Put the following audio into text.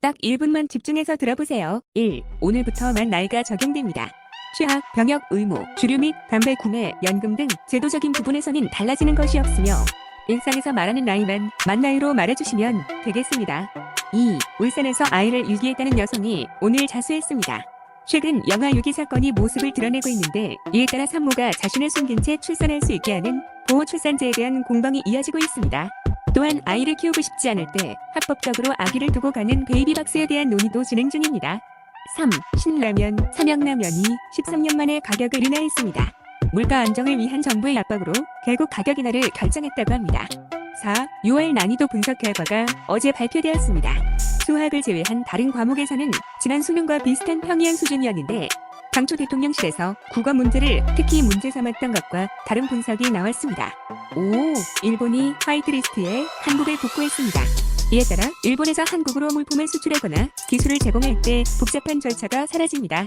딱 1분만 집중해서 들어보세요. 1. 오늘부터만 나이가 적용됩니다. 취학, 병역, 의무, 주류 및 담배 구매, 연금 등 제도적인 부분에서는 달라지는 것이 없으며 일상에서 말하는 나이만 만 나이로 말해주시면 되겠습니다. 2. 울산에서 아이를 유기했다는 여성이 오늘 자수했습니다. 최근 영아 유기 사건이 모습을 드러내고 있는데 이에 따라 산모가 자신을 숨긴 채 출산할 수 있게 하는 보호 출산제에 대한 공방이 이어지고 있습니다. 또한 아이를 키우고 싶지 않을 때 합법적으로 아기를 두고 가는 베이비박스에 대한 논의도 진행 중입니다. 3. 신라면, 삼양라면이 13년 만에 가격을 인하했습니다. 물가 안정을 위한 정부의 압박으로 결국 가격 인하를 결정했다고 합니다. 4. 6월 난이도 분석 결과가 어제 발표되었습니다. 수학을 제외한 다른 과목에서는 지난 수능과 비슷한 평이한 수준이었는데 당초 대통령실에서 국어 문제를 특히 문제 삼았던 것과 다른 분석이 나왔습니다. 5. 일본이 화이트리스트에 한국을 복구했습니다. 이에 따라 일본에서 한국으로 물품을 수출하거나 기술을 제공할 때 복잡한 절차가 사라집니다.